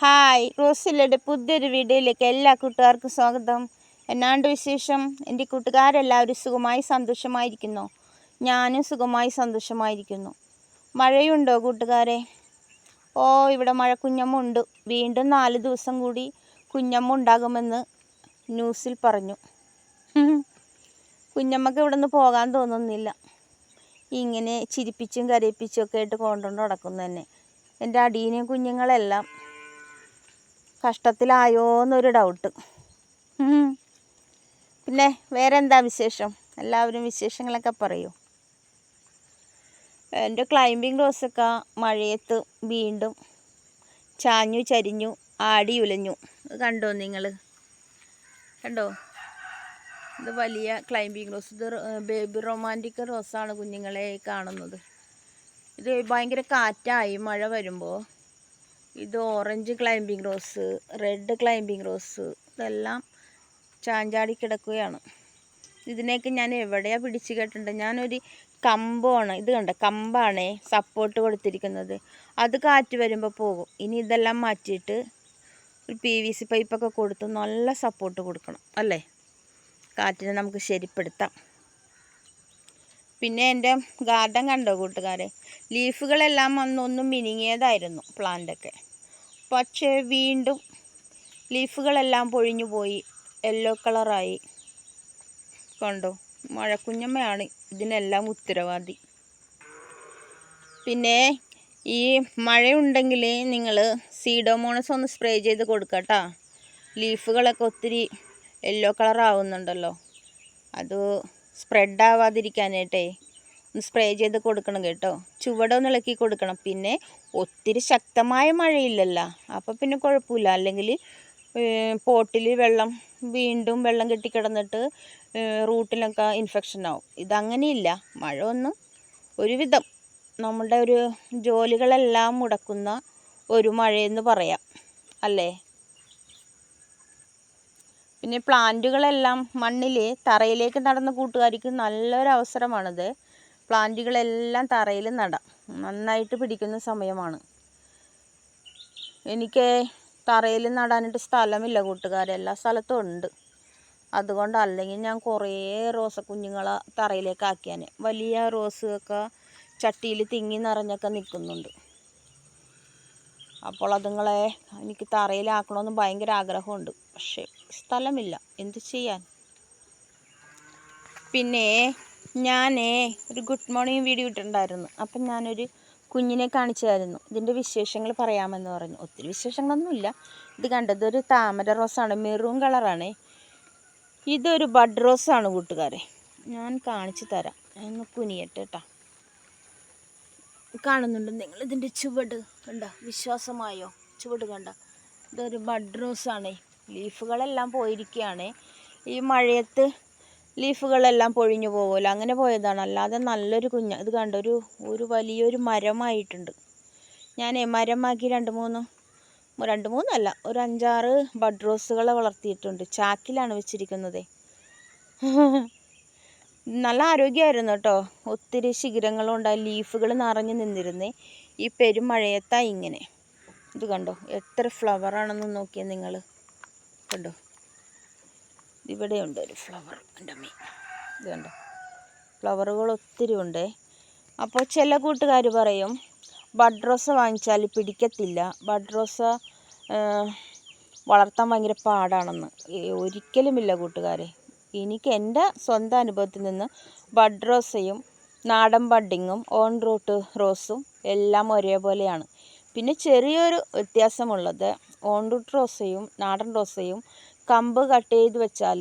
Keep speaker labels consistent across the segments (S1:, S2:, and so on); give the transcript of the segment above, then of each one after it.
S1: Hi റോസിലയുടെ പുതിയൊരു വീഡിയോയിലേക്ക് എല്ലാ കൂട്ടുകാർക്കും സ്വാഗതം. എന്നാണ്ട് വിശേഷം? എന്റെ കൂട്ടുകാരെല്ലാവരും സുഖമായി സന്തോഷമായിരിക്കുന്നു. ഞാനും സുഖമായി സന്തോഷമായിരിക്കുന്നു. മഴയുണ്ടോ കൂട്ടുകാരെ? ഓ ഇവിടെ മഴ കുഞ്ഞമ്മുണ്ട്. വീണ്ടും നാല് ദിവസം കൂടി കുഞ്ഞമ്മ ഉണ്ടാകുമെന്ന് ന്യൂസിൽ പറഞ്ഞു. കുഞ്ഞമ്മക്ക് ഇവിടെ നിന്ന് പോകാൻ തോന്നുന്നില്ല. ഇങ്ങനെ ചിരിപ്പിച്ചും കരയിപ്പിച്ചും ഒക്കെ ആയിട്ട് കൊണ്ടുകൊണ്ട് നടക്കുന്നു തന്നെ എന്റെ അടീനെയും കുഞ്ഞുങ്ങളെല്ലാം കഷ്ടത്തിലായോ എന്നൊരു ഡൗട്ട് പിന്നെ വേറെ എന്താ വിശേഷം? എല്ലാവരും വിശേഷങ്ങളൊക്കെ പറയൂ. എന്റെ ക്ലൈമ്പിംഗ് റോസൊക്കെ മഴയത്ത് വീണ്ടും ചാഞ്ഞു ചരിഞ്ഞു ആടി ഉലഞ്ഞു. കണ്ടോ നിങ്ങൾ കണ്ടോ? ഇത് വലിയ ക്ലൈമ്പിംഗ് റോസ് ഇത് ബേബി റൊമാന്റിക് റോസാണ് കുഞ്ഞുങ്ങളെ കാണുന്നത്. ഇത് ഭയങ്കര കാറ്റായി മഴ വരുമ്പോൾ ഇത് orange climbing rose red climbing rose ഇതെല്ലാം ചാഞ്ചാടി കിടക്കുകയാണ്. ഇതിനെയൊക്കെ ഞാൻ എവിടെയാണ് പിടിച്ച് കേട്ടിട്ടുണ്ട് ഞാനൊരു കമ്പമാണ് ഇത് കണ്ട? കമ്പാണേ സപ്പോർട്ട് കൊടുത്തിരിക്കുന്നത്. അത് കാറ്റ് വരുമ്പോൾ പോകും. ഇനി ഇതെല്ലാം മാറ്റിയിട്ട് ഒരു പി വി സി പൈപ്പൊക്കെ കൊടുത്ത് നല്ല സപ്പോർട്ട് കൊടുക്കണം അല്ലേ? കാറ്റിനെ നമുക്ക് ശരിപ്പെടുത്താം. പിന്നെ എന്റെ ഗാർഡൻ കണ്ടോ കൂട്ടുകാരെ? ലീഫുകളെല്ലാം വന്നൊന്നും മിനുങ്ങിയതായിരുന്നു പ്ലാന്റൊക്കെ പക്ഷേ വീണ്ടും ലീഫുകളെല്ലാം പൊഴിഞ്ഞു പോയി. യെല്ലോ കളറായി. കണ്ടോ? മഴക്കുഞ്ഞമ്മയാണ് ഇതിനെല്ലാം ഉത്തരവാദി. പിന്നെ ഈ മഴയുണ്ടെങ്കിൽ നിങ്ങൾ സീഡോമോണസ് ഒന്ന് സ്പ്രേ ചെയ്ത് കൊടുക്കട്ടോ ലീഫുകളൊക്കെ ഒത്തിരി യെല്ലോ കളറാവുന്നുണ്ടല്ലോ. അത് സ്പ്രെഡ് ആവാതിരിക്കാനായിട്ടേ സ്പ്രേ ചെയ്ത് കൊടുക്കണം കേട്ടോ. ചുവടൊന്ന് ഇളക്കി കൊടുക്കണം. പിന്നെ ഒത്തിരി ശക്തമായ മഴയില്ലല്ലോ. അപ്പോൾ പിന്നെ കുഴപ്പമില്ല. അല്ലെങ്കിൽ പോട്ടിൽ വെള്ളം വീണ്ടും വെള്ളം കെട്ടിക്കിടന്നിട്ട് റൂട്ടിലൊക്കെ ഇൻഫെക്ഷൻ ആവും. ഇതങ്ങനെയില്ല. മഴ ഒന്നും ഒരുവിധം നമ്മളുടെ ഒരു ജോലികളെല്ലാം മുടക്കുന്ന ഒരു മഴയെന്ന് പറയാം. അല്ലേ? പിന്നെ പ്ലാന്റുകളെല്ലാം മണ്ണിൽ തറയിലേക്ക് നടന്ന കൂട്ടുകാർക്ക് നല്ലൊരു അവസരമാണിത് പ്ലാന്റുകളെല്ലാം തറയിൽ നടാം. നന്നായിട്ട് പിടിക്കുന്ന സമയമാണ്. എനിക്ക് തറയിൽ നടാനായിട്ട് സ്ഥലമില്ല കൂട്ടുകാരെ. എല്ലാ സ്ഥലത്തും ഉണ്ട്. അതുകൊണ്ട് അല്ലെങ്കിൽ ഞാൻ കുറേ റോസ കുഞ്ഞുങ്ങളെ തറയിലേക്ക് ആക്കിയാൽ വലിയ റോസ് ഒക്കെ ചട്ടിയിൽ തിങ്ങി നിറഞ്ഞൊക്കെ നിൽക്കുന്നുണ്ട്. അപ്പോൾ അതുങ്ങളെ എനിക്ക് തറയിലാക്കണമെന്ന് ഭയങ്കര ആഗ്രഹമുണ്ട്. പക്ഷേ സ്ഥലമില്ല. എന്ത് ചെയ്യാൻ? പിന്നെ ഞാനേ ഒരു ഗുഡ് മോർണിംഗ് വീഡിയോ ഇട്ടിട്ടുണ്ടായിരുന്നു. അപ്പം ഞാനൊരു കുഞ്ഞിനെ കാണിച്ചായിരുന്നു ഇതിന്റെ വിശേഷങ്ങൾ പറയാമെന്ന് പറഞ്ഞു. ഒത്തിരി വിശേഷങ്ങളൊന്നുമില്ല. ഇത് കണ്ടത് ഒരു താമര റോസാണ് മെറൂൺ കളറാണ് ഇതൊരു ബഡ് റോസാണ് കൂട്ടുകാരെ. ഞാൻ കാണിച്ചു തരാം. ഒന്ന് കുനിയട്ടെ കേട്ടോ കാണുന്നുണ്ട് നിങ്ങൾ ഇതിന്റെ ചുവട് കണ്ട? വിശ്വാസമായോ? ചുവട് കണ്ട? ഇതൊരു ബഡ് റോസാണ് ലീഫുകളെല്ലാം പോയിരിക്കുകയാണ്. ഈ മഴയത്ത് ലീഫുകളെല്ലാം പൊഴിഞ്ഞു പോകുമല്ലോ അങ്ങനെ പോയതാണ്. അല്ലാതെ നല്ലൊരു കുഞ്ഞ ഇത് കണ്ട? ഒരു ഒരു വലിയൊരു മരമായിട്ടുണ്ട്. ഞാൻ മരമാക്കി രണ്ട് മൂന്ന് രണ്ട് മൂന്നല്ല ഒരു അഞ്ചാറ് ബഡ് റോസുകളെ വളർത്തിയിട്ടുണ്ട്. ചാക്കിലാണ് വെച്ചിരിക്കുന്നത്. നല്ല ആരോഗ്യമായിരുന്നു കേട്ടോ. ഒത്തിരി ശിഖരങ്ങളും ഉണ്ടായി ലീഫുകൾ നിറഞ്ഞു നിന്നിരുന്നേ. ഈ പെരുമഴയത്താ ഇങ്ങനെ. ഇത് കണ്ടോ? എത്ര ഫ്ലവറാണെന്ന് നോക്കിയാൽ നിങ്ങൾ കണ്ടോ? ഇവിടെയുണ്ട് ഒരു ഫ്ലവർ എന്റെ അമ്മ. ഇതുണ്ട് ഫ്ലവറുകൾ ഒത്തിരി ഉണ്ട്. അപ്പോൾ ചില കൂട്ടുകാർ പറയും ബഡ് റോസ വാങ്ങിച്ചാൽ പിടിക്കത്തില്ല. ബഡ് റോസ വളർത്താൻ ഭയങ്കര പാടാണെന്ന്. ഒരിക്കലുമില്ല കൂട്ടുകാരെ. എനിക്ക് എന്റെ സ്വന്തം അനുഭവത്തിൽ നിന്ന് ബഡ് റോസയും നാടൻ ബഡിങ്ങും ഓൺ റൂട്ട് റോസും എല്ലാം ഒരേപോലെയാണ്. പിന്നെ ചെറിയൊരു വ്യത്യാസമുള്ളത് ഓൺ റൂട്ട് റോസയും നാടൻ റോസയും കമ്പ് കട്ട് ചെയ്ത് വെച്ചാൽ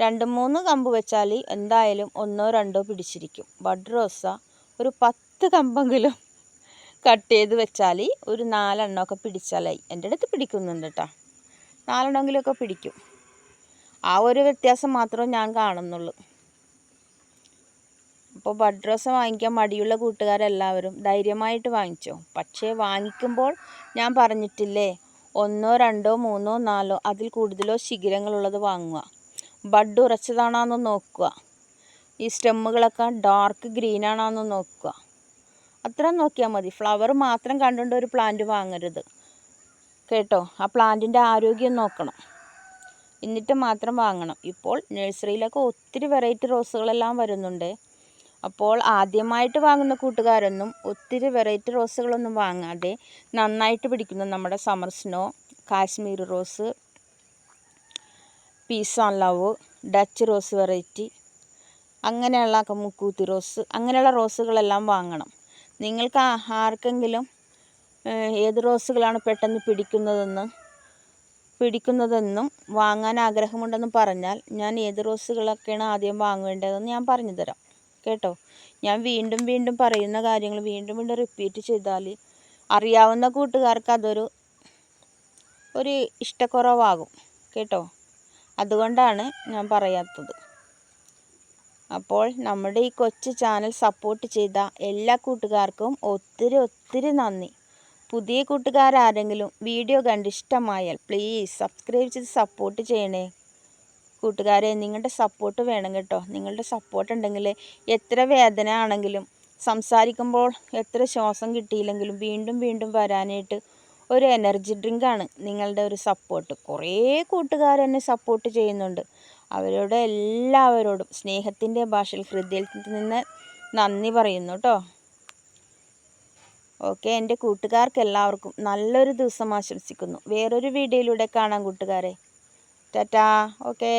S1: രണ്ട് മൂന്ന് കമ്പ് വെച്ചാൽ എന്തായാലും ഒന്നോ രണ്ടോ പിടിച്ചിരിക്കും. ബഡ് റോസ ഒരു പത്ത് കമ്പെങ്കിലും കട്ട് ചെയ്ത് വെച്ചാൽ ഒരു നാലെണ്ണമൊക്കെ പിടിച്ചാലായി. എന്റെ അടുത്ത് പിടിക്കുന്നുണ്ട് കേട്ടോ നാലെണ്ണമെങ്കിലുമൊക്കെ പിടിക്കും. ആ ഒരു വ്യത്യാസം മാത്രമേ ഞാൻ കാണുന്നുള്ളൂ. അപ്പോൾ ബഡ് റോസ വാങ്ങിക്കാൻ മടിയുള്ള കൂട്ടുകാരെല്ലാവരും ധൈര്യമായിട്ട് വാങ്ങിച്ചോ? പക്ഷേ വാങ്ങിക്കുമ്പോൾ ഞാൻ പറഞ്ഞിട്ടില്ലേ ഒന്നോ രണ്ടോ മൂന്നോ നാലോ അതിൽ കൂടുതലോ ശിഖരങ്ങളുള്ളത് വാങ്ങുക. ബഡ് ഉറച്ചതാണോന്ന് നോക്കുക. ഈ സ്റ്റെമ്മുകളൊക്കെ ഡാർക്ക് ഗ്രീൻ ആണോന്ന് നോക്കുക. അത്ര നോക്കിയാൽ മതി. ഫ്ലവർ മാത്രം കണ്ടുകൊണ്ട് ഒരു പ്ലാന്റ് വാങ്ങരുത്. കേട്ടോ? ആ പ്ലാന്റിന്റെ ആരോഗ്യം നോക്കണം. എന്നിട്ട് മാത്രം വാങ്ങണം. ഇപ്പോൾ നഴ്സറിയിലൊക്കെ ഒത്തിരി വെറൈറ്റി റോസുകളെല്ലാം വരുന്നുണ്ട്. അപ്പോൾ ആദ്യമായിട്ട് വാങ്ങുന്ന കൂട്ടുകാരൊന്നും ഒത്തിരി വെറൈറ്റി റോസുകളൊന്നും വാങ്ങാതെ നന്നായിട്ട് പിടിക്കുന്ന നമ്മുടെ summer snow Kashmir rose peace and love Dutch rose variety അങ്ങനെയുള്ള മുക്കൂത്തി റോസ് അങ്ങനെയുള്ള റോസുകളെല്ലാം വാങ്ങണം. നിങ്ങൾക്ക് ആർക്കെങ്കിലും ഏത് റോസുകളാണ് പെട്ടെന്ന് പിടിക്കുന്നതെന്ന് പിടിക്കുന്നതെന്നും വാങ്ങാൻ ആഗ്രഹമുണ്ടെന്നും പറഞ്ഞാൽ ഞാൻ ഏത് റോസുകളൊക്കെയാണ് ആദ്യം വാങ്ങേണ്ടതെന്ന് ഞാൻ പറഞ്ഞു തരാം കേട്ടോ. ഞാൻ വീണ്ടും വീണ്ടും പറയുന്ന കാര്യങ്ങൾ വീണ്ടും വീണ്ടും റിപ്പീറ്റ് ചെയ്താൽ അറിയാവുന്ന കൂട്ടുകാർക്ക് അതൊരു ഒരു ഇഷ്ടക്കുറവാകും കേട്ടോ. അതുകൊണ്ടാണ് ഞാൻ പറയാത്തത്. അപ്പോൾ നമ്മുടെ ഈ കൊച്ചു ചാനൽ സപ്പോർട്ട് ചെയ്ത എല്ലാ കൂട്ടുകാർക്കും ഒത്തിരി ഒത്തിരി നന്ദി. പുതിയ കൂട്ടുകാരാരെങ്കിലും വീഡിയോ കണ്ട് ഇഷ്ടമായാൽ പ്ലീസ് സബ്സ്ക്രൈബ് ചെയ്ത് സപ്പോർട്ട് ചെയ്യണേ. കൂട്ടുകാരെ നിങ്ങളുടെ സപ്പോർട്ട് വേണം കേട്ടോ. നിങ്ങളുടെ സപ്പോർട്ട് ഉണ്ടെങ്കിൽ എത്ര വേദന ആണെങ്കിലും സംസാരിക്കുമ്പോൾ എത്ര ശ്വാസം കിട്ടിയില്ലെങ്കിലും വീണ്ടും വീണ്ടും വരാനായിട്ട് ഒരു എനർജി ഡ്രിങ്കാണ് നിങ്ങളുടെ ഒരു സപ്പോർട്ട് കുറേ കൂട്ടുകാർ എന്നെ സപ്പോർട്ട് ചെയ്യുന്നുണ്ട്. അവരോട് എല്ലാവരോടും സ്നേഹത്തിന്റെ ഭാഷയിൽ ഹൃദയത്തിൽ നിന്ന് നന്ദി പറയുന്നു കേട്ടോ. ഓക്കെ എന്റെ കൂട്ടുകാർക്ക് എല്ലാവർക്കും നല്ലൊരു ദിവസം ആശംസിക്കുന്നു. വേറൊരു വീഡിയോയിലൂടെ കാണാം കൂട്ടുകാരെ. Tata okay.